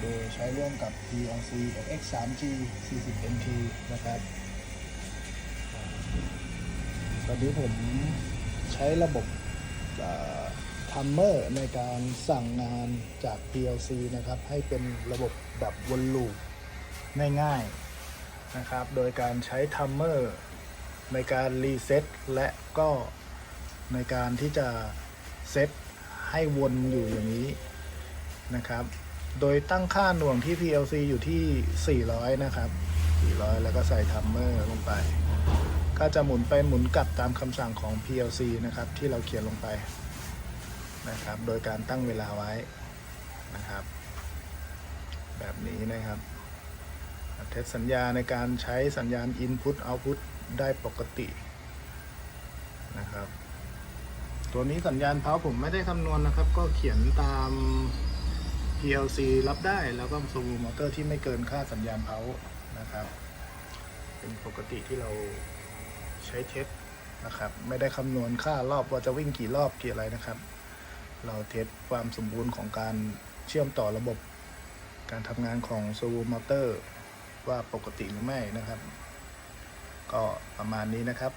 โดยใช้ร่วมกับ PLC X3G 40 NT นะครับตอนนี้ผมใช้ระบบทัมเมอร์ในการสั่งงานจาก PLC นะครับ ให้เป็นระบบแบบวนลูปง่ายๆนะครับ โดยการใช้ทัมเมอร์ในการรีเซ็ตและก็ในการที่จะเซ็ตให้วนอยู่อย่างนี้นะครับ โดยตั้งค่าหน่วงที่ PLC อยู่ที่ 400 นะครับ 400 แล้วก็ใส่ทัมเมอร์ลงไป ก็จะหมุนไปหมุนกลับตามคำสั่งของ PLC นะครับ ที่เราเขียนลงไปนะครับ โดยการตั้งเวลาไว้นะครับ แบบนี้นะครับเทสสัญญาในการใช้สัญญาณ Input Output ได้ปกตินะครับ ตัวนี้สัญญาณเพาผมไม่ได้คำนวณนะครับ ก็เขียนตาม PLC รับได้แล้วก็สวูมอเตอร์ที่ไม่เกินค่าสัญญาณเพานะครับ เป็นปกติที่เราใช้เทสนะครับ ไม่ได้คำนวณค่ารอบว่าจะวิ่งกี่รอบกี่อะไรนะครับ เราเทสความสมบูรณ์ของการเชื่อมต่อระบบ การทำงานของสวูมอเตอร์ว่าปกติหรือไม่นะครับ ก็ประมาณนี้นะครับ